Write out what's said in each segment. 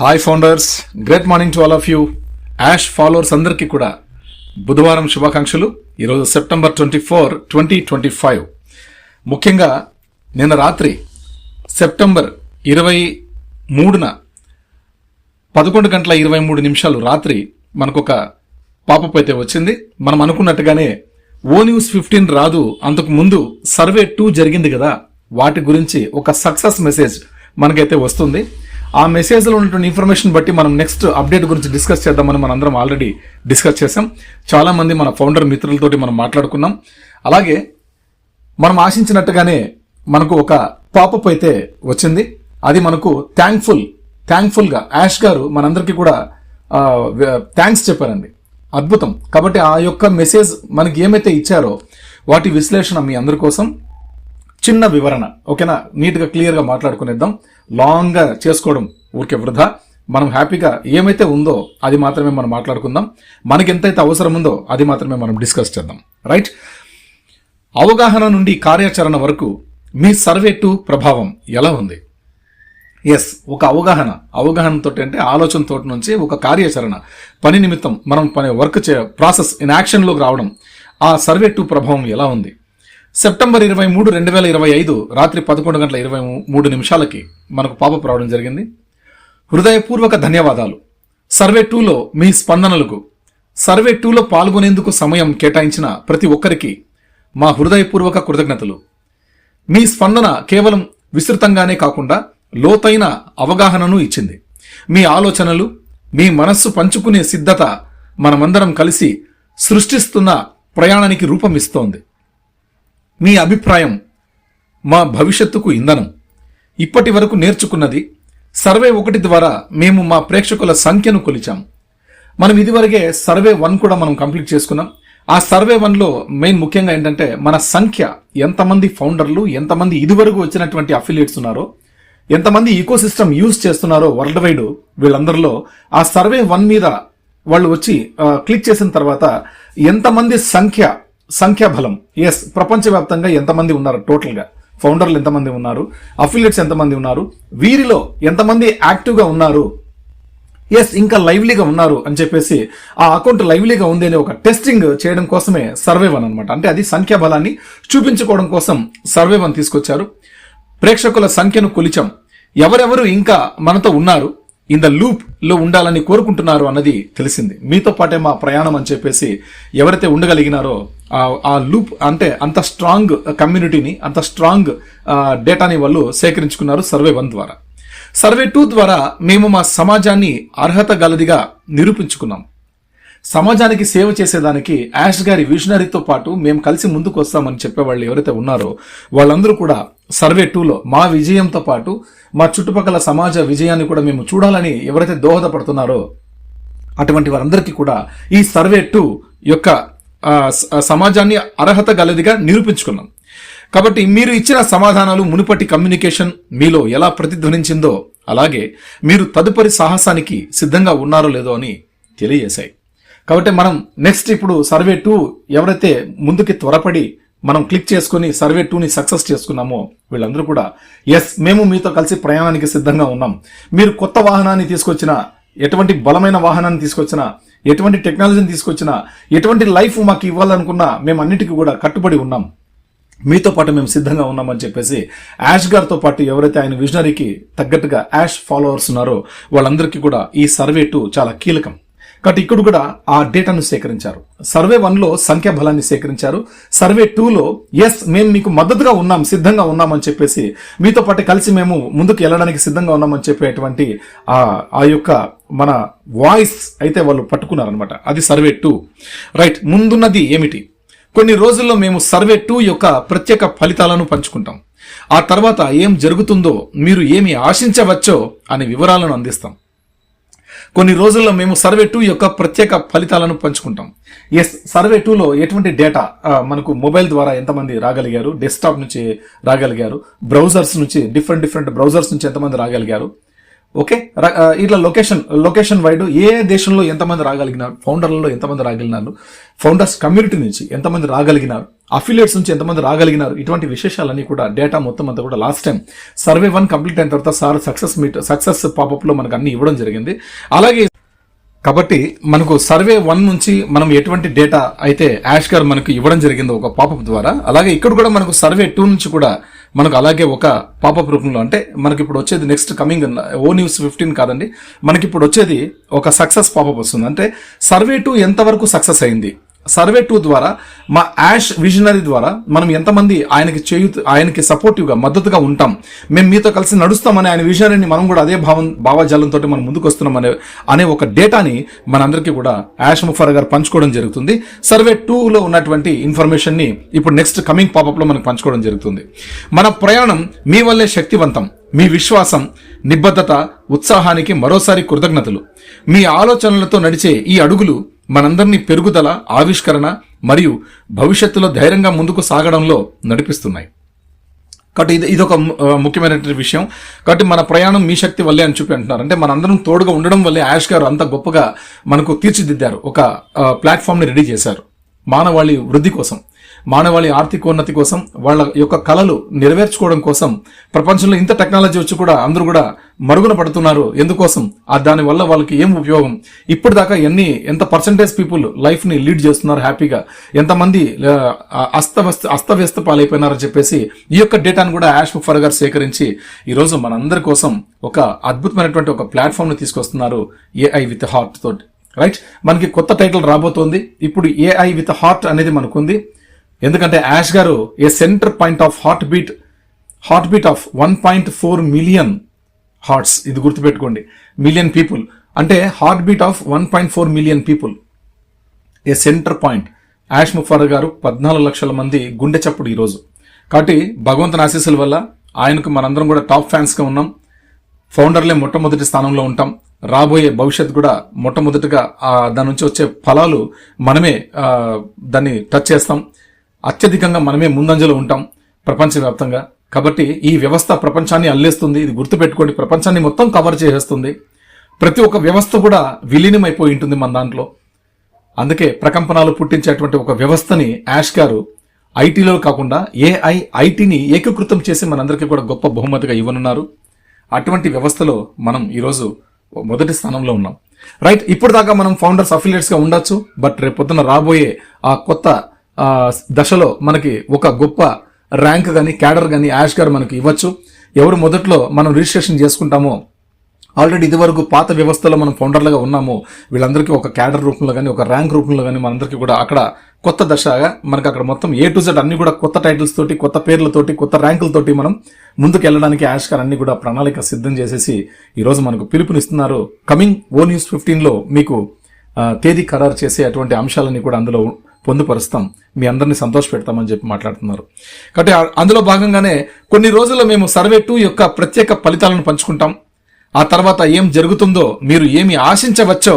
Hi founders great morning to all of you ash followers అందరికీ కూడా బుధవారం శుభాకాంక్షలు. ఈరోజు September twenty four twenty twenty five ముఖ్యంగా నిన్న రాత్రి సెప్టెంబర్ ఇరవై మూడున పదకొండు గంటల ఇరవై మూడు నిమిషాలు రాత్రి మనకు ఒక పాపప్ అయితే వచ్చింది. మనం అనుకున్నట్టుగానే ఓ న్యూస్ ఫిఫ్టీన్ రాదు. అంతకు ముందు సర్వే టూ జరిగింది కదా. వాటి గురించి ఒక సక్సెస్ మెసేజ్ మనకైతే వస్తుంది. ఆ మెసేజ్లో ఉన్నటువంటి ఇన్ఫర్మేషన్ బట్టి మనం నెక్స్ట్ అప్డేట్ గురించి డిస్కస్ చేద్దామని మనం అందరం ఆల్రెడీ డిస్కస్ చేసాం చాలా మంది మన ఫౌండర్ మిత్రులతోటి మనం మాట్లాడుకున్నాం. అలాగే మనం ఆశించినట్టుగానే మనకు ఒక పాపప్ అయితే వచ్చింది. అది మనకు థ్యాంక్ఫుల్ థ్యాంక్ఫుల్గా యాష్ గారు మనందరికీ కూడా థ్యాంక్స్ చెప్పారండి. అద్భుతం. కాబట్టి ఆ యొక్క మెసేజ్ మనకి ఏమైతే ఇచ్చారో వాటి విశ్లేషణ మీ అందరి కోసం. చిన్న వివరణ. ఓకేనా? నీట్గా క్లియర్గా మాట్లాడుకునేద్దాం. లాంగ్గా చేసుకోవడం ఊరికే వృధా. మనం హ్యాపీగా ఏమైతే ఉందో అది మాత్రమే మనం మాట్లాడుకుందాం. మనకి ఎంతైతే అవసరం ఉందో అది మాత్రమే మనం డిస్కస్ చేద్దాం. రైట్ అవగాహన నుండి కార్యాచరణ వరకు మీ సర్వే టు ప్రభావం ఎలా ఉంది? ఎస్ ఒక అవగాహన. అవగాహనతో అంటే ఆలోచనతో నుంచి ఒక కార్యాచరణ. పని నిమిత్తం మనం పని వర్క్ చే ప్రాసెస్ ఇన్ యాక్షన్లోకి రావడం. ఆ సర్వే టు ప్రభావం ఎలా ఉంది? సెప్టెంబర్ ఇరవై మూడు రెండు వేల ఇరవై ఐదు రాత్రి పదకొండు గంటల ఇరవై మూడు నిమిషాలకి మనకు పాపప్ రావడం జరిగింది. హృదయపూర్వక ధన్యవాదాలు. సర్వే టూలో మీ స్పందనలకు సర్వే టూలో పాల్గొనేందుకు సమయం కేటాయించిన ప్రతి ఒక్కరికి మా హృదయపూర్వక కృతజ్ఞతలు. మీ స్పందన కేవలం విస్తృతంగానే కాకుండా లోతైన అవగాహనను ఇచ్చింది. మీ ఆలోచనలు మీ మనస్సు పంచుకునే సిద్ధత మనమందరం కలిసి సృష్టిస్తున్న ప్రయాణానికి రూపం ఇస్తోంది. మీ అభిప్రాయం మా భవిష్యత్తుకు ఇంధనం. ఇప్పటి వరకు నేర్చుకున్నది సర్వే ఒకటి ద్వారా మేము మా ప్రేక్షకుల సంఖ్యను కొలిచాం. మనం ఇదివరకే సర్వే వన్ కూడా మనం కంప్లీట్ చేసుకున్నాం. ఆ సర్వే వన్లో మెయిన్ ముఖ్యంగా ఏంటంటే మన సంఖ్య ఎంతమంది ఫౌండర్లు ఎంతమంది ఇదివరకు వచ్చినటువంటి అఫిలియేట్స్ ఉన్నారో ఎంతమంది ఈకో సిస్టమ్ యూజ్ చేస్తున్నారో వరల్డ్ వైడ్ వీళ్ళందరిలో ఆ సర్వే వన్ మీద వాళ్ళు వచ్చి క్లిక్ చేసిన తర్వాత ఎంతమంది సంఖ్య సంఖ్యా బలం ఎస్ ప్రపంచవ్యాప్తంగా ఎంతమంది ఉన్నారు టోటల్గా? ఫౌండర్లు ఎంతమంది ఉన్నారు? అఫిలియేట్స్ ఎంతమంది ఉన్నారు? వీరిలో ఎంతమంది యాక్టివ్గా ఉన్నారు? ఎస్ ఇంకా లైవ్లీగా ఉన్నారు అని చెప్పేసి ఆ అకౌంట్ లైవ్లీగా ఉంది అని ఒక టెస్టింగ్ చేయడం కోసమే సర్వే వన్ అనమాట అంటే అది సంఖ్యా బలాన్ని చూపించుకోవడం కోసం సర్వే వన్ తీసుకొచ్చారు. ప్రేక్షకుల సంఖ్యను కొలిచాం. ఎవరెవరు ఇంకా మనతో ఉన్నారు? ఇన్ ద లూప్లో ఉండాలని కోరుకుంటున్నారు అన్నది తెలిసింది. మీతో పాటే మా ప్రయాణం అని చెప్పేసి ఎవరైతే ఉండగలిగినారో ఆ- ఆ లూప్ అంటే అంత స్ట్రాంగ్ కమ్యూనిటీని అంత స్ట్రాంగ్ డేటాని వాళ్ళు సేకరించుకున్నారు సర్వే వన్ ద్వారా. సర్వే టూ ద్వారా మేము మా సమాజాన్ని అర్హత గలదిగా నిరూపించుకున్నాం. సమాజానికి సేవ చేసేదానికి యాష్ గారి విజనరీతో పాటు మేము కలిసి ముందుకు వస్తామని చెప్పేవాళ్ళు ఎవరైతే ఉన్నారో వాళ్ళందరూ కూడా సర్వే టూలో మా విజయంతో పాటు మా చుట్టుపక్కల సమాజ విజయాన్ని కూడా మేము చూడాలని ఎవరైతే దోహదపడుతున్నారో అటువంటి వారందరికీ కూడా ఈ సర్వే టూ యొక్క స- సమాజాన్ని అర్హత గలదిగా నిరూపించుకున్నాం. కాబట్టి మీరు ఇచ్చిన సమాధానాలు మునుపటి కమ్యూనికేషన్ మీలో ఎలా ప్రతిధ్వనించిందో అలాగే మీరు తదుపరి సాహసానికి సిద్ధంగా ఉన్నారో లేదో అని తెలియజేశాయి. కాబట్టి మనం నెక్స్ట్ ఇప్పుడు సర్వే టూ ఎవరైతే ముందుకి త్వరపడి మనం క్లిక్ చేసుకుని సర్వే టూని సక్సెస్ చేసుకున్నామో వీళ్ళందరూ కూడా ఎస్ మేము మీతో కలిసి ప్రయాణానికి సిద్ధంగా ఉన్నాం. మీరు కొత్త వాహనాన్ని తీసుకొచ్చిన ఎటువంటి బలమైన వాహనాన్ని తీసుకొచ్చినా ఎటువంటి టెక్నాలజీని తీసుకొచ్చినా ఎటువంటి లైఫ్ మాకు ఇవ్వాలనుకున్నా మేము అన్నిటికీ కూడా కట్టుబడి ఉన్నాం. మీతో పాటు మేము సిద్ధంగా ఉన్నామని చెప్పేసి యాష్ గారితో పాటు ఎవరైతే ఆయన విజనరీకి తగ్గట్టుగా యాష్ ఫాలోవర్స్ ఉన్నారో వాళ్ళందరికీ కూడా ఈ సర్వే టూ చాలా కీలకం. కాబట్టి ఇక్కడ కూడా ఆ డేటాను సేకరించారు. సర్వే వన్లో సంఖ్యా బలాన్ని సేకరించారు. సర్వే టూలో ఎస్ మేము మీకు మద్దతుగా ఉన్నాం సిద్ధంగా ఉన్నామని చెప్పేసి మీతో పాటు కలిసి మేము ముందుకు వెళ్ళడానికి సిద్ధంగా ఉన్నామని చెప్పేటువంటి ఆ ఆ యొక్క మన వాయిస్ అయితే వాళ్ళు పట్టుకున్నారనమాట అది సర్వే టూ. రైట్ ముందున్నది ఏమిటి? కొన్ని రోజుల్లో మేము సర్వే టూ యొక్క ప్రత్యేక ఫలితాలను పంచుకుంటాం. ఆ తర్వాత ఏం జరుగుతుందో మీరు ఏమి ఆశించవచ్చో అనే వివరాలను అందిస్తాం. కొన్ని రోజుల్లో మేము సర్వే టూ యొక్క ప్రత్యేక ఫలితాలను పంచుకుంటాం. ఎస్ సర్వే టూలో ఎటువంటి డేటా మనకు మొబైల్ ద్వారా ఎంతమంది రాగలిగారు డెస్క్టాప్ నుంచి రాగలిగారు బ్రౌజర్స్ నుంచి డిఫరెంట్ డిఫరెంట్ బ్రౌజర్స్ నుంచి ఎంతమంది రాగలిగారు ఓకే? ఇట్లా లొకేషన్ లొకేషన్ వైడ్ ఏ దేశంలో ఎంతమంది రాగలిగినారు? ఫౌండర్లలో ఎంతమంది రాగలిగినారు? ఫౌండర్స్ కమ్యూనిటీ నుంచి ఎంతమంది రాగలిగినారు? అఫిలియేట్స్ నుంచి ఎంతమంది రాగలిగినారు? ఇటువంటి విశేషాలన్నీ కూడా డేటా మొత్తం అంతా కూడా last time survey one complete అయిన తర్వాత సార్ సక్సెస్ మీట్ సక్సెస్ పాపప్లో మనకు అన్ని ఇవ్వడం జరిగింది. అలాగే కాబట్టి మనకు సర్వే వన్ నుంచి మనం ఎటువంటి డేటా అయితే యాష్ గారు మనకు ఇవ్వడం జరిగిందో ఒక పాపప్ ద్వారా అలాగే ఇక్కడ కూడా మనకు సర్వే టూ నుంచి కూడా మనకు అలాగే ఒక పాపప్ రూపంలో అంటే మనకి ఇప్పుడు వచ్చేది నెక్స్ట్ కమింగ్ ఓ న్యూస్ ఫిఫ్టీన్ కాదండి. మనకి ఇప్పుడు వచ్చేది ఒక సక్సెస్ పాపప్ వస్తుంది. అంటే సర్వే టూ ఎంతవరకు సక్సెస్ అయింది? సర్వే టూ ద్వారా మా యాష్ విజనరీ ద్వారా మనం ఎంతమంది ఆయనకి చేయు ఆయనకి సపోర్టివ్గా మద్దతుగా ఉంటాం. మేము మీతో కలిసి నడుస్తామని ఆయన విజనరీని మనం కూడా అదే భావం భావజాలంతో మనం ముందుకు వస్తున్నాం అనే అనే ఒక డేటాని మనందరికీ కూడా యాష్ ముఫర్ గారు పంచుకోవడం జరుగుతుంది. సర్వే టూలో ఉన్నటువంటి ఇన్ఫర్మేషన్ని ఇప్పుడు నెక్స్ట్ కమింగ్ పాపప్లో మనకు పంచుకోవడం జరుగుతుంది. మన ప్రయాణం మీ వల్లే శక్తివంతం. మీ విశ్వాసం నిబద్ధత ఉత్సాహానికి మరోసారి కృతజ్ఞతలు. మీ ఆలోచనలతో నడిచే ఈ అడుగులు మనందరినీ పెరుగుదల ఆవిష్కరణ మరియు భవిష్యత్తులో ధైర్యంగా ముందుకు సాగడంలో నడిపిస్తున్నాయి. కాబట్టి ఇది ఇది ఒక ముఖ్యమైనటువంటి విషయం. కాబట్టి మన ప్రయాణం మీ శక్తి వల్లే అని చెప్పి అంటున్నారు. అంటే మనందరం తోడుగా ఉండడం వల్లే యాష్ గారు అంత గొప్పగా మనకు తీర్చిదిద్దారు. ఒక ప్లాట్ఫామ్ని రెడీ చేశారు. మానవాళి వృద్ధి కోసం. మానవాళి ఆర్థికోన్నతి కోసం వాళ్ళ యొక్క కళలు నెరవేర్చుకోవడం కోసం ప్రపంచంలో ఇంత టెక్నాలజీ వచ్చి కూడా అందరూ కూడా మరుగున పడుతున్నారు. ఎందుకోసం? ఆ దాని వల్ల వాళ్ళకి ఏం ఉపయోగం? ఇప్పటిదాకా ఎన్ని ఎంత పర్సంటేజ్ పీపుల్ లైఫ్ని లీడ్ చేస్తున్నారు హ్యాపీగా? ఎంతమంది అస్తవ్యస్త అస్తవ్యస్త పాలైపోయినారని చెప్పేసి ఈ యొక్క డేటాను కూడా యాష్ ఫర్ గారు సేకరించి ఈరోజు మనందరి కోసం ఒక అద్భుతమైనటువంటి ఒక ప్లాట్ఫామ్ని తీసుకొస్తున్నారు ఏఐ విత్ హార్ట్ తోటి. రైట్? మనకి కొత్త టైటిల్ రాబోతోంది. ఇప్పుడు ఏఐ విత్ హార్ట్ అనేది మనకుంది. ఎందుకంటే యాష్ గారు a center point of heart beat heart beat of one point four million hearts. ఇది గుర్తుపెట్టుకోండి. Million people. అంటే heart beat of one point four million people. A center point. Yash ముఫార్ గారు పద్నాలుగు లక్షల మంది గుండె చప్పుడు ఈరోజు. కాబట్టి భగవంతుని ఆశీస్సుల వల్ల ఆయనకు మనందరం కూడా టాప్ ఫ్యాన్స్గా ఉన్నాం. ఫౌండర్లే మొట్టమొదటి స్థానంలో ఉంటాం. రాబోయే భవిష్యత్ కూడా మొట్టమొదటిగా దాని నుంచి వచ్చే ఫలాలు మనమే దాన్ని టచ్ చేస్తాం. అత్యధికంగా మనమే ముందంజలో ఉంటాం ప్రపంచవ్యాప్తంగా. కాబట్టి ఈ వ్యవస్థ ప్రపంచాన్ని అల్లేస్తుంది ఇది గుర్తుపెట్టుకోండి ప్రపంచాన్ని మొత్తం కవర్ చేసేస్తుంది. ప్రతి ఒక్క వ్యవస్థ కూడా విలీనమైపోయి ఉంటుంది మన దాంట్లో. అందుకే ప్రకంపనాలు పుట్టించేటువంటి ఒక వ్యవస్థని యాష్ గారు ఐటీలో కాకుండా ఏఐ ఐటీని ఏకీకృతం చేసి మనందరికీ కూడా గొప్ప బహుమతిగా ఇవ్వనున్నారు. అటువంటి వ్యవస్థలో మనం ఈరోజు మొదటి స్థానంలో ఉన్నాం. రైట్ ఇప్పుడు దాకా మనం ఫౌండర్స్ అఫిలియేట్స్గా ఉండొచ్చు బట్ రేపు రాబోయే ఆ కొత్త దశలో మనకి ఒక గొప్ప ర్యాంక్ కానీ క్యాడర్ కానీ యాష్ గారు మనకి ఇవ్వచ్చు. ఎవరు మొదట్లో మనం రిజిస్ట్రేషన్ చేసుకుంటామో ఆల్రెడీ ఇదివరకు పాత వ్యవస్థలో మనం ఫౌండర్లుగా ఉన్నాము వీళ్ళందరికీ ఒక క్యాడర్ రూపంలో కానీ ఒక ర్యాంక్ రూపంలో కానీ మనందరికీ కూడా అక్కడ కొత్త దశగా మనకి అక్కడ మొత్తం ఏ టు జెడ్ అన్ని కూడా కొత్త టైటిల్స్ తోటి కొత్త పేర్లతోటి కొత్త ర్యాంకులతోటి మనం ముందుకు వెళ్ళడానికి యాష్ గారు అన్ని కూడా ప్రణాళిక సిద్ధం చేసేసి ఈరోజు మనకు పిలుపునిస్తున్నారు. కమింగ్ ఓ న్యూస్ ఫిఫ్టీన్లో మీకు తేదీ ఖరారు చేసే అటువంటి అంశాలన్నీ కూడా అందులో పొందుపరుస్తాం. మీ అందరినీ సంతోష పెడతామని చెప్పి మాట్లాడుతున్నారు. కాబట్టి అందులో భాగంగానే కొన్ని రోజుల్లో మేము సర్వే టూ యొక్క ప్రత్యేక ఫలితాలను పంచుకుంటాం. ఆ తర్వాత ఏం జరుగుతుందో మీరు ఏమి ఆశించవచ్చో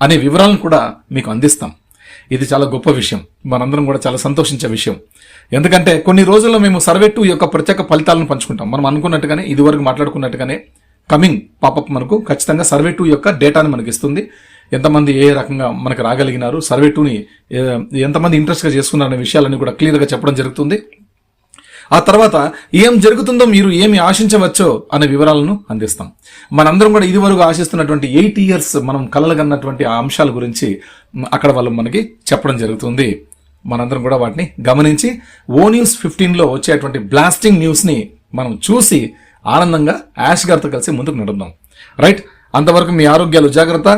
అనే వివరాలను కూడా మీకు అందిస్తాం. ఇది చాలా గొప్ప విషయం. మనందరం కూడా చాలా సంతోషించే విషయం. ఎందుకంటే కొన్ని రోజుల్లో మేము సర్వే టూ యొక్క ప్రత్యేక ఫలితాలను పంచుకుంటాం. మనం అనుకున్నట్టుగానే ఇదివరకు మాట్లాడుకున్నట్టుగానే కమింగ్ పాపప్ మనకు ఖచ్చితంగా సర్వే టూ యొక్క డేటాని మనకి ఇస్తుంది ఎంతమంది ఏ రకంగా మనకు రాగలిగినారు సర్వే టూని ఎంతమంది ఇంట్రెస్ట్గా చేసుకున్నారనే విషయాలని విషయాలన్నీ కూడా క్లియర్గా చెప్పడం జరుగుతుంది. ఆ తర్వాత ఏం జరుగుతుందో మీరు ఏమి ఆశించవచ్చో అనే వివరాలను అందిస్తాం. మనందరం కూడా ఇదివరకు ఆశిస్తున్నటువంటి ఎయిట్ ఇయర్స్ మనం కలలుగన్నటువంటి ఆ అంశాల గురించి అక్కడ వాళ్ళు మనకి చెప్పడం జరుగుతుంది. మనందరం కూడా వాటిని గమనించి ఓ న్యూస్ ఫిఫ్టీన్లో వచ్చేటువంటి బ్లాస్టింగ్ న్యూస్ని మనం చూసి ఆనందంగా యాష్ గారితో కలిసి ముందుకు నడుద్దాం. రైట్ అంతవరకు మీ ఆరోగ్యాలు జాగ్రత్త.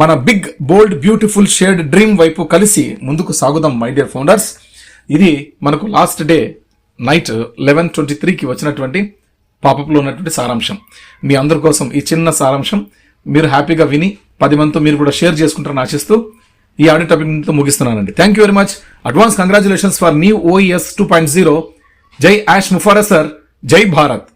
మన big bold beautiful shared dream వైపు కలిసి ముందుకు సాగుదాం మై డియర్ ఫౌండర్స్. ఇది మనకు last day night eleven twenty త్రీకి వచ్చినటువంటి పాపప్లో ఉన్నటువంటి సారాంశం. మీ అందరి కోసం ఈ చిన్న సారాంశం. మీరు హ్యాపీగా విని పది మందితో మీరు కూడా షేర్ చేసుకుంటారని ఆశిస్తూ ఈ audio topic ముగిస్తున్నానండి. Thank you very much advance congratulations for new OES two point zero జై యాష్ ముఫారా సార్. జై భారత్.